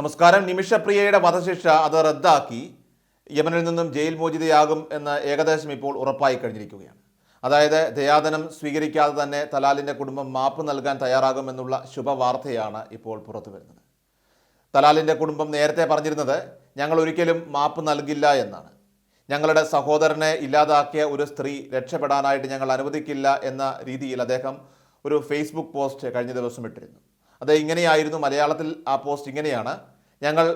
നമസ്കാരം. നിമിഷപ്രിയയുടെ വധശിക്ഷ അത് റദ്ദാക്കി. യമനിൽ നിന്നും ജയിൽ മോചിതയാകും എന്ന് ഏകദേശം ഇപ്പോൾ ഉറപ്പായി കഴിഞ്ഞിരിക്കുകയാണ്. അതായത് ദയാദനം സ്വീകരിക്കാതെ തന്നെ തലാലിന്റെ കുടുംബം മാപ്പ് നൽകാൻ തയ്യാറാകുമെന്നുള്ള ശുഭവാർത്തയാണ് ഇപ്പോൾ പുറത്തു വരുന്നത്. തലാലിന്റെ കുടുംബം നേരത്തെ പറഞ്ഞിരുന്നത് ഞങ്ങൾ ഒരിക്കലും മാപ്പ് നൽകില്ല എന്നാണ്. ഞങ്ങളുടെ സഹോദരനെ ഇല്ലാതാക്കിയ ഒരു സ്ത്രീ രക്ഷപ്പെടാനായിട്ട് ഞങ്ങൾ അനുവദിക്കില്ല എന്ന രീതിയിൽ അദ്ദേഹം ഒരു ഫേസ്ബുക്ക് പോസ്റ്റ് കഴിഞ്ഞ ദിവസം ഇട്ടിരുന്നു. അത് ഇങ്ങനെയായിരുന്നു. മലയാളത്തിൽ ആ പോസ്റ്റ് ഇങ്ങനെയാണ്. ഞങ്ങൾ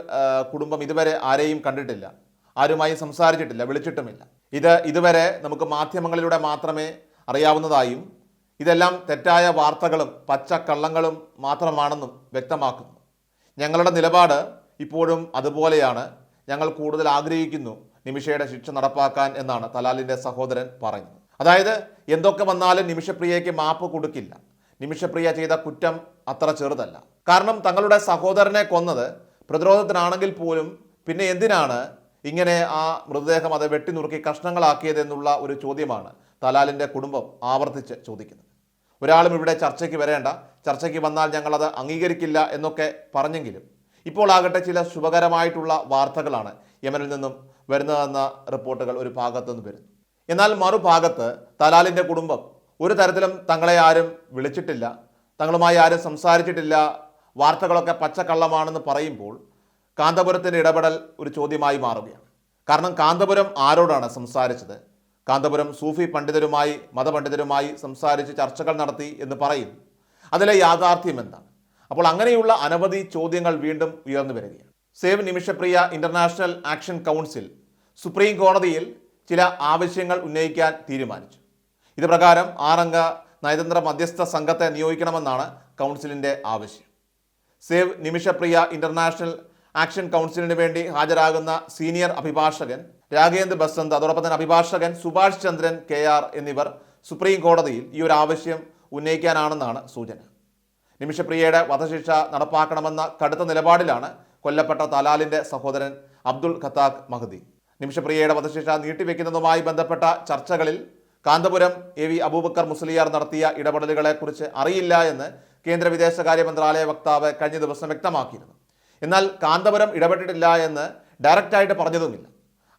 കുടുംബം ഇതുവരെ ആരെയും കണ്ടിട്ടില്ല. ആരുമായി സംസാരിച്ചിട്ടില്ല വിളിച്ചിട്ടുമില്ല. ഇത് ഇതുവരെ നമുക്ക് മാധ്യമങ്ങളിലൂടെ മാത്രമേ അറിയാവുന്നതായും ഇതെല്ലാം തെറ്റായ വാർത്തകളും പച്ചക്കള്ളങ്ങളും മാത്രമാണെന്നും വ്യക്തമാക്കുന്നു. ഞങ്ങളുടെ നിലപാട് ഇപ്പോഴും അതുപോലെയാണ്. ഞങ്ങൾ കൂടുതൽ ആഗ്രഹിക്കുന്നു നിമിഷയുടെ ശിക്ഷ നടപ്പാക്കാൻ എന്നാണ് തലാലിന്റെ സഹോദരൻ പറഞ്ഞത് അതായത് എന്തൊക്കെ വന്നാലും നിമിഷപ്രിയയ്ക്ക് മാപ്പ് കൊടുക്കില്ല. നിമിഷപ്രിയ ചെയ്ത കുറ്റം അത്ര ചെറുതല്ല. കാരണം തങ്ങളുടെ സഹോദരനെ കൊന്നത് പ്രതിരോധത്തിനാണെങ്കിൽ പോലും പിന്നെ എന്തിനാണ് ഇങ്ങനെ ആ മൃതദേഹം അത് വെട്ടിനുറുക്കി കഷ്ണങ്ങളാക്കിയതെന്നുള്ള ഒരു ചോദ്യമാണ് തലാലിന്റെ കുടുംബം ആവർത്തിച്ച് ചോദിക്കുന്നത്. ഒരാളും ഇവിടെ ചർച്ചയ്ക്ക് വരേണ്ട ചർച്ചയ്ക്ക് വന്നാൽ ഞങ്ങളത് അംഗീകരിക്കില്ല എന്നൊക്കെ പറഞ്ഞെങ്കിലും ഇപ്പോൾ ആകട്ടെ ചില ശുഭകരമായിട്ടുള്ള വാർത്തകളാണ് യമനിൽ നിന്നും വരുന്നതെന്ന റിപ്പോർട്ടുകൾ ഒരു ഭാഗത്തു നിന്ന് വരുന്നു. എന്നാൽ മറുഭാഗത്ത് തലാലിന്റെ കുടുംബം ഒരു തരത്തിലും തങ്ങളെ ആരും വിളിച്ചിട്ടില്ല തങ്ങളുമായി ആരും സംസാരിച്ചിട്ടില്ല വാർത്തകളൊക്കെ പച്ചക്കള്ളമാണെന്ന് പറയുമ്പോൾ കാന്തപുരത്തിന്റെ ഇടപെടൽ ഒരു ചോദ്യമായി മാറുകയാണ്. കാരണം കാന്തപുരം ആരോടാണ് സംസാരിച്ചത്? കാന്തപുരം സൂഫി പണ്ഡിതരുമായി മതപണ്ഡിതരുമായി സംസാരിച്ച് ചർച്ചകൾ നടത്തി എന്ന് പറയും. അതിലെ യാഥാർത്ഥ്യം എന്താണ്? അപ്പോൾ അങ്ങനെയുള്ള അനവധി ചോദ്യങ്ങൾ വീണ്ടും ഉയർന്നു വരികയാണ്. Save Nimishapriya international action council supreme കോടതിയിൽ ചില ആവശ്യങ്ങൾ ഉന്നയിക്കാൻ തീരുമാനിച്ചു. ഇത് പ്രകാരം ആറംഗ നയതന്ത്ര മധ്യസ്ഥ സംഘത്തെ നിയോഗിക്കണമെന്നാണ് കൗൺസിലിന്റെ ആവശ്യം. സേവ് നിമിഷപ്രിയ ഇന്റർനാഷണൽ ആക്ഷൻ കൗൺസിലിന് വേണ്ടി ഹാജരാകുന്ന സീനിയർ അഭിഭാഷകൻ രാഘേന്ദ്ര ബസന്ത് അതോടൊപ്പം തന്നെ അഭിഭാഷകൻ സുഭാഷ് ചന്ദ്രൻ കെ ആർ എന്നിവർ സുപ്രീം കോടതിയിൽ ഈ ഒരു ആവശ്യം ഉന്നയിക്കാനാണെന്നാണ് സൂചന. നിമിഷപ്രിയയുടെ വധശിക്ഷ നടപ്പാക്കണമെന്ന കടുത്ത നിലപാടിലാണ് കൊല്ലപ്പെട്ട തലാലിന്റെ സഹോദരൻ അബ്ദുൾ ഖത്താഖ് മഹദി. നിമിഷപ്രിയയുടെ വധശിക്ഷ നീട്ടിവെക്കുന്നതുമായി ബന്ധപ്പെട്ട ചർച്ചകളിൽ കാന്തപുരം എ വി അബൂബക്കർ മുസ്ലിയാർ നടത്തിയ ഇടപെടലുകളെക്കുറിച്ച് അറിയില്ല എന്ന് കേന്ദ്ര വിദേശകാര്യ മന്ത്രാലയ വക്താവ് കഴിഞ്ഞ ദിവസം വ്യക്തമാക്കിയിരുന്നു. എന്നാൽ കാന്തപുരം ഇടപെട്ടിട്ടില്ല എന്ന് ഡയറക്റ്റായിട്ട് പറഞ്ഞതുമില്ല.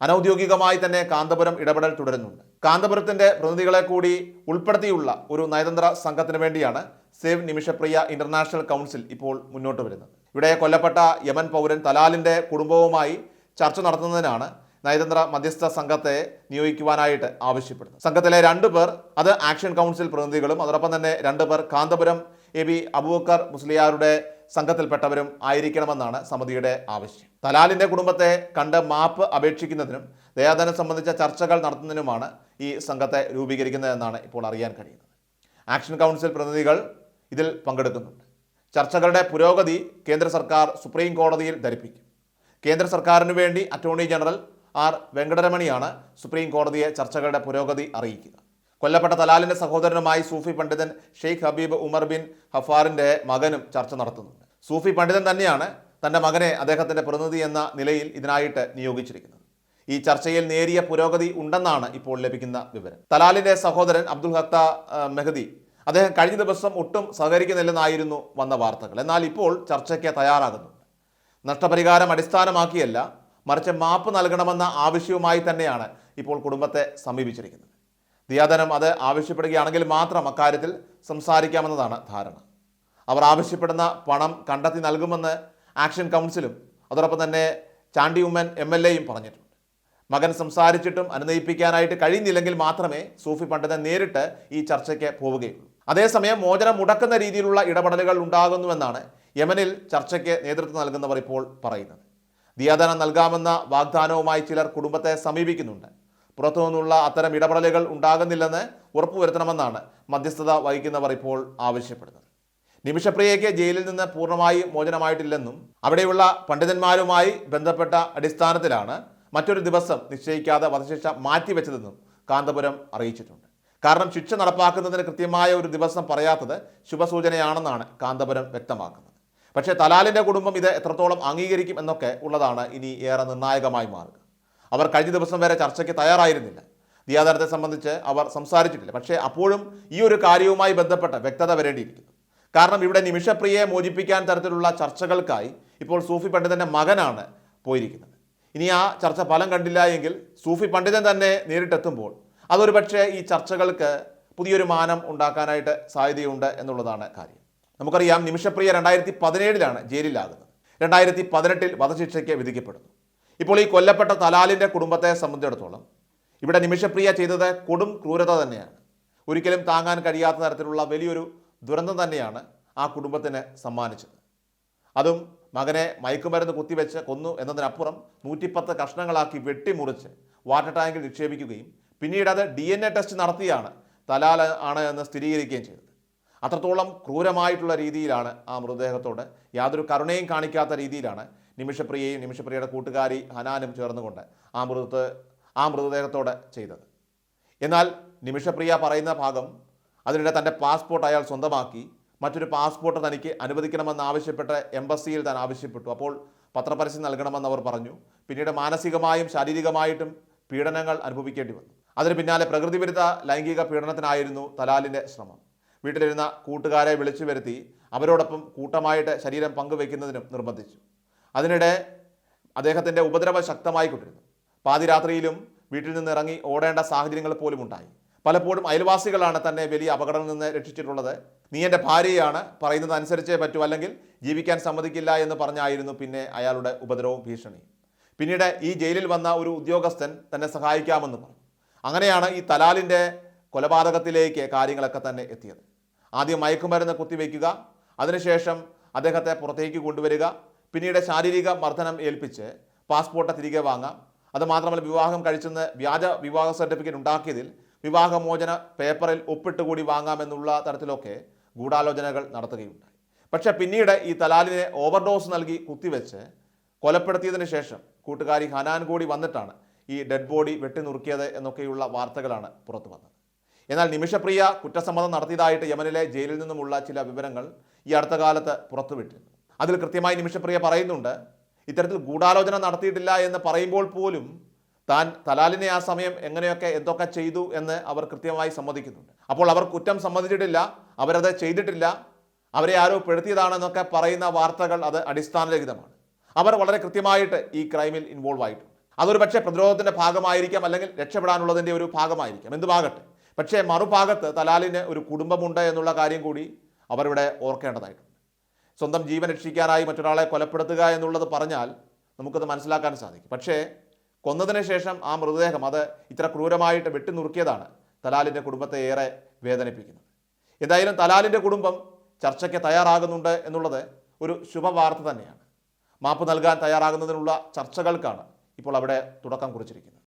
അനൗദ്യോഗികമായി തന്നെ കാന്തപുരം ഇടപെടൽ തുടരുന്നുണ്ട്. കാന്തപുരത്തിന്റെ പ്രതിനിധികളെ കൂടി ഉൾപ്പെടുത്തിയുള്ള ഒരു നയതന്ത്ര സംഘത്തിന് വേണ്ടിയാണ് സേവ് നിമിഷപ്രിയ ഇന്റർനാഷണൽ കൗൺസിൽ ഇപ്പോൾ മുന്നോട്ട് വരുന്നത്. ഇവിടെ കൊല്ലപ്പെട്ട യമൻ പൗരൻ തലാലിന്റെ കുടുംബവുമായി ചർച്ച നടത്തുന്നതിനാണ് നയതന്ത്ര മധ്യസ്ഥ സംഘത്തെ നിയോഗിക്കുവാനായിട്ട് ആവശ്യപ്പെടുന്നത്. സംഘത്തിലെ രണ്ടു പേർ അത് ആക്ഷൻ കൗൺസിൽ പ്രതിനിധികളും അതോടൊപ്പം തന്നെ രണ്ടു പേർ കാന്തപുരം എ ബി അബൂബക്കർ മുസ്ലിയാരുടെ സംഘത്തിൽപ്പെട്ടവരും ആയിരിക്കണമെന്നാണ് സമിതിയുടെ ആവശ്യം. തലാലിന്റെ കുടുംബത്തെ കണ്ട് മാപ്പ് അപേക്ഷിക്കുന്നതിനും ദയാദാനം സംബന്ധിച്ച ചർച്ചകൾ നടത്തുന്നതിനുമാണ് ഈ സംഘത്തെ രൂപീകരിക്കുന്നതെന്നാണ് ഇപ്പോൾ അറിയാൻ കഴിയുന്നത്. ആക്ഷൻ കൗൺസിൽ പ്രതിനിധികൾ ഇതിൽ പങ്കെടുക്കുന്നുണ്ട്. ചർച്ചകളുടെ പുരോഗതി കേന്ദ്ര സർക്കാർ സുപ്രീം കോടതിയിൽ ധരിപ്പിക്കും. കേന്ദ്ര സർക്കാരിന് വേണ്ടി അറ്റോർണി ജനറൽ ആർ വെങ്കടരമണിയാണ് സുപ്രീം കോടതിയെ ചർച്ചകളുടെ പുരോഗതി അറിയിക്കുക. കൊല്ലപ്പെട്ട തലാലിന്റെ സഹോദരനുമായി സൂഫി പണ്ഡിതൻ ഷെയ്ഖ് ഹബീബ് ഉമർ ബിൻ ഹഫാറിന്റെ മകനും ചർച്ച നടത്തുന്നുണ്ട്. സൂഫി പണ്ഡിതൻ തന്നെയാണ് തന്റെ മകനെ അദ്ദേഹത്തിന്റെ പ്രതിനിധി എന്ന നിലയിൽ ഇതിനായിട്ട് നിയോഗിച്ചിരിക്കുന്നത്. ഈ ചർച്ചയിൽ നേരിയ പുരോഗതി ഉണ്ടെന്നാണ് ഇപ്പോൾ ലഭിക്കുന്ന വിവരം. തലാലിന്റെ സഹോദരൻ അബ്ദുൽ ഹത്ത മെഹദി അദ്ദേഹം കഴിഞ്ഞ ദിവസം ഒട്ടും സഹകരിക്കുന്നില്ലെന്നായിരുന്നു വന്ന വാർത്തകൾ. എന്നാൽ ഇപ്പോൾ ചർച്ചയ്ക്ക് തയ്യാറാകുന്നുണ്ട്. നഷ്ടപരിഹാരം അടിസ്ഥാനമാക്കിയല്ല മറിച്ച് മാപ്പ് നൽകണമെന്ന ആവശ്യവുമായി തന്നെയാണ് ഇപ്പോൾ കുടുംബത്തെ സമീപിച്ചിരിക്കുന്നത്. ദിയാദനം അത് ആവശ്യപ്പെടുകയാണെങ്കിൽ മാത്രം അക്കാര്യത്തിൽ സംസാരിക്കാമെന്നതാണ് ധാരണ. അവർ ആവശ്യപ്പെടുന്ന പണം കണ്ടെത്തി നൽകുമെന്ന് ആക്ഷൻ കൗൺസിലും അതോടൊപ്പം തന്നെ ചാണ്ടി ഉമ്മൻ എം എൽ എയും പറഞ്ഞിട്ടുണ്ട്. മകൻ സംസാരിച്ചിട്ടും അനുനയിപ്പിക്കാനായിട്ട് കഴിയുന്നില്ലെങ്കിൽ മാത്രമേ സൂഫി പണ്ഡിതൻ നേരിട്ട് ഈ ചർച്ചയ്ക്ക് പോവുകയുള്ളൂ. അതേസമയം മോചനം മുടക്കുന്ന രീതിയിലുള്ള ഇടപെടലുകൾ ഉണ്ടാകുന്നുവെന്നാണ് യമനിൽ ചർച്ചയ്ക്ക് നേതൃത്വം നൽകുന്നവർ ഇപ്പോൾ പറയുന്നത്. ദിയാദാനം നൽകാമെന്ന വാഗ്ദാനവുമായി ചിലർ കുടുംബത്തെ സമീപിക്കുന്നുണ്ട്. പുറത്തു നിന്നുള്ള അത്തരം ഇടപെടലുകൾ ഉണ്ടാകുന്നില്ലെന്ന് ഉറപ്പുവരുത്തണമെന്നാണ് മധ്യസ്ഥത വഹിക്കുന്നവർ ഇപ്പോൾ ആവശ്യപ്പെടുന്നത്. നിമിഷപ്രിയയ്ക്ക് ജയിലിൽ നിന്ന് പൂർണമായി മോചനമായിട്ടില്ലെന്നും അവിടെയുള്ള പണ്ഡിതന്മാരുമായി ബന്ധപ്പെട്ട അടിസ്ഥാനത്തിലാണ് മറ്റൊരു ദിവസം നിശ്ചയിക്കാതെ വധശിക്ഷ മാറ്റിവെച്ചതെന്നും കാന്തപുരം അറിയിച്ചിട്ടുണ്ട്. കാരണം ശിക്ഷ നടപ്പാക്കുന്നതിന് കൃത്യമായ ഒരു ദിവസം പറയാത്തത് ശുഭസൂചനയാണെന്നാണ് കാന്തപുരം വ്യക്തമാക്കുന്നത്. പക്ഷേ തലാലിന്റെ കുടുംബം ഇത് എത്രത്തോളം അംഗീകരിക്കും എന്നൊക്കെ ഉള്ളതാണ് ഇനി ഏറെ നിർണായകമായി മാറുക അവർ കഴിഞ്ഞ ദിവസം വരെ ചർച്ചയ്ക്ക് തയ്യാറായിരുന്നില്ല. ദിയാദാരത്തെ സംബന്ധിച്ച് അവർ സംസാരിച്ചിട്ടില്ല. പക്ഷേ അപ്പോഴും ഈ ഒരു കാര്യവുമായി ബന്ധപ്പെട്ട വ്യക്തത വരേണ്ടിയിരിക്കുന്നു. കാരണം ഇവിടെ നിമിഷപ്രിയയെ മോചിപ്പിക്കാൻ തരത്തിലുള്ള ചർച്ചകൾക്കായി ഇപ്പോൾ സൂഫി പണ്ഡിതന്റെ മകനാണ് പോയിരിക്കുന്നത്. ഇനി ആ ചർച്ച ഫലം കണ്ടില്ല എങ്കിൽ സൂഫി പണ്ഡിതൻ തന്നെ നേരിട്ടെത്തുമ്പോൾ അതൊരു പക്ഷേ ഈ ചർച്ചകൾക്ക് പുതിയൊരു മാനം ഉണ്ടാക്കാനായിട്ട് സാധ്യതയുണ്ട് എന്നുള്ളതാണ് കാര്യം. നമുക്കറിയാം നിമിഷപ്രിയ രണ്ടായിരത്തി പതിനേഴിലാണ് ജയിലിലാകുന്നത്. രണ്ടായിരത്തി പതിനെട്ടിൽ വധശിക്ഷയ്ക്ക് വിധിക്കപ്പെടുന്നു. ഇപ്പോൾ ഈ കൊല്ലപ്പെട്ട തലാലിന്റെ കുടുംബത്തെ സംബന്ധിച്ചിടത്തോളം ഇവിടെ നിമിഷപ്രിയ ചെയ്തത് കൊടും ക്രൂരത തന്നെയാണ്. ഒരിക്കലും താങ്ങാൻ കഴിയാത്ത തരത്തിലുള്ള വലിയൊരു ദുരന്തം തന്നെയാണ് ആ കുടുംബത്തിന് സമ്മാനിച്ചത്. അതും മകനെ മയക്കുമരുന്ന് കുത്തിവെച്ച് കൊന്നു എന്നതിനപ്പുറം നൂറ്റിപ്പത്ത് കഷ്ണങ്ങളാക്കി വെട്ടിമുറിച്ച് വാട്ടർ ടാങ്കിൽ നിക്ഷേപിക്കുകയും പിന്നീട് അത് ഡി എൻ എ ടെസ്റ്റ് നടത്തിയാണ് തലാൽ ആണ് എന്ന് സ്ഥിരീകരിക്കുകയും ചെയ്തത്. അത്രത്തോളം ക്രൂരമായിട്ടുള്ള രീതിയിലാണ് ആ മൃതദേഹത്തോട് യാതൊരു കരുണയും കാണിക്കാത്ത രീതിയിലാണ് നിമിഷപ്രിയയും നിമിഷപ്രിയയുടെ കൂട്ടുകാരി ഹനാനും ചേർന്നുകൊണ്ട് ആ മൃതത്ത് ആ മൃതദേഹത്തോടെ ചെയ്തത്. എന്നാൽ നിമിഷപ്രിയ പറയുന്ന ഭാഗം അതിനിടെ തന്റെ പാസ്പോർട്ട് അയാൾ സ്വന്തമാക്കി മറ്റൊരു പാസ്പോർട്ട് തനിക്ക് അനുവദിക്കണമെന്ന് ആവശ്യപ്പെട്ട് എംബസിയിൽ താൻ ആവശ്യപ്പെട്ടു. അപ്പോൾ പത്രപരസ്യം നൽകണമെന്ന് അവർ പറഞ്ഞു. പിന്നീട് മാനസികമായും ശാരീരികമായിട്ടും പീഡനങ്ങൾ അനുഭവിക്കേണ്ടി വന്നു. അതിന് പിന്നാലെ പ്രകൃതിവിരുദ്ധ ലൈംഗിക പീഡനത്തിനായിരുന്നു തലാലിന്റെ ശ്രമം. വീട്ടിലിരുന്ന കൂട്ടുകാരെ വിളിച്ചു വരുത്തി അവരോടൊപ്പം കൂട്ടമായിട്ട് ശരീരം പങ്കുവെക്കുന്നതിനും നിർബന്ധിച്ചു. അതിനിടെ അദ്ദേഹത്തിന്റെ ഉപദ്രവം ശക്തമായി കൊണ്ടിരുന്നു പാതിരാത്രിയിലും വീട്ടിൽ നിന്ന് ഇറങ്ങി ഓടേണ്ട സാഹചര്യങ്ങൾ പോലും ഉണ്ടായി. പലപ്പോഴും അയൽവാസികളാണ് തന്നെ വലിയ അപകടത്തിൽ നിന്ന് രക്ഷിച്ചിട്ടുള്ളത്. നീ എന്റെ ഭാര്യയാണ് പറയുന്നത് അനുസരിച്ചേ പറ്റൂ അല്ലെങ്കിൽ ജീവിക്കാൻ സമ്മതിക്കില്ല എന്ന് പറഞ്ഞായിരുന്നു പിന്നെ അയാളുടെ ഉപദ്രവവും ഭീഷണിയും. പിന്നീട് ഈ ജയിലിൽ വന്ന ഒരു ഉദ്യോഗസ്ഥൻ തന്നെ സഹായിക്കാമെന്ന് പറഞ്ഞു. അങ്ങനെയാണ് ഈ തലാലിന്റെ കൊലപാതകത്തിലേക്ക് കാര്യങ്ങളൊക്കെ തന്നെ എത്തിയത്. ആദ്യം മയക്കുമരുന്ന് കുത്തിവെക്കുക അതിനുശേഷം അദ്ദേഹത്തെ പുറത്തേക്ക് കൊണ്ടുവരിക പിന്നീട് ശാരീരിക മർദ്ദനം ഏൽപ്പിച്ച് പാസ്പോർട്ട് തിരികെ വാങ്ങാം. അതുമാത്രമല്ല വിവാഹം കഴിച്ചെന്ന് വ്യാജ വിവാഹ സർട്ടിഫിക്കറ്റ് ഉണ്ടാക്കിയതിൽ വിവാഹമോചന പേപ്പറിൽ ഒപ്പിട്ടുകൂടി വാങ്ങാമെന്നുള്ള തരത്തിലൊക്കെ ഗൂഢാലോചനകൾ നടത്തുകയുണ്ടായി. പക്ഷെ പിന്നീട് ഈ തലാലിനെ ഓവർഡോസ് നൽകി കുത്തിവെച്ച് കൊലപ്പെടുത്തിയതിന് ശേഷം കൂട്ടുകാരി ഹനാൻ കൂടി വന്നിട്ടാണ് ഈ ഡെഡ് ബോഡി വെട്ടിനുറുക്കിയത് എന്നൊക്കെയുള്ള വാർത്തകളാണ് പുറത്തു വന്നത്. എന്നാൽ നിമിഷപ്രിയ കുറ്റസമ്മതം നടത്തിയതായിട്ട് യമനിലെ ജയിലിൽ നിന്നുമുള്ള ചില വിവരങ്ങൾ ഈ അടുത്ത കാലത്ത് പുറത്തുവിട്ടിരുന്നു. അതിൽ കൃത്യമായി നിമിഷപ്രിയ പറയുന്നുണ്ട് ഇത്തരത്തിൽ ഗൂഢാലോചന നടത്തിയിട്ടില്ല എന്ന് പറയുമ്പോൾ പോലും താൻ തലാലിനെ ആ സമയം എങ്ങനെയൊക്കെ എന്തൊക്കെ ചെയ്തു എന്ന് അവർ കൃത്യമായി സമ്മതിക്കുന്നുണ്ട്. അപ്പോൾ അവർ കുറ്റം സമ്മതിച്ചിട്ടില്ല അവരത് ചെയ്തിട്ടില്ല അവരെ ആരോ പെടുത്തിയതാണെന്നൊക്കെ പറയുന്ന വാർത്തകൾ അത് അടിസ്ഥാനരഹിതമാണ്. അവർ വളരെ കൃത്യമായിട്ട് ഈ ക്രൈമിൽ ഇൻവോൾവ് ആയിട്ടുണ്ട്. അതൊരു പക്ഷേ പ്രതിരോധത്തിന്റെ ഭാഗമായിരിക്കാം അല്ലെങ്കിൽ രക്ഷപ്പെടാനുള്ളതിന്റെ ഒരു ഭാഗമായിരിക്കാം. എന്തുമാകട്ടെ? പക്ഷേ മറുഭാഗത്ത് തലാലിന് ഒരു കുടുംബമുണ്ട് എന്നുള്ള കാര്യം കൂടി അവരിവിടെ ഓർക്കേണ്ടതായിട്ടുണ്ട്. സ്വന്തം ജീവൻ രക്ഷിക്കാനായി മറ്റൊരാളെ കൊലപ്പെടുത്തുക എന്നുള്ളത് പറഞ്ഞാൽ നമുക്കത് മനസ്സിലാക്കാൻ സാധിക്കും. പക്ഷേ കൊന്നതിന് ശേഷം ആ മൃതദേഹം അത് ഇത്ര ക്രൂരമായിട്ട് വെട്ടിനുറുക്കിയതാണ് തലാലിന്റെ കുടുംബത്തെ ഏറെ വേദനിപ്പിക്കുന്നത്. എന്തായാലും തലാലിന്റെ കുടുംബം ചർച്ചയ്ക്ക് തയ്യാറാകുന്നുണ്ട് എന്നുള്ളത് ഒരു ശുഭവാർത്ത തന്നെയാണ്. മാപ്പ് നൽകാൻ തയ്യാറാകുന്നതിനുള്ള ചർച്ചകൾക്കാണ് ഇപ്പോൾ അവിടെ തുടക്കം കുറിച്ചിരിക്കുന്നത്.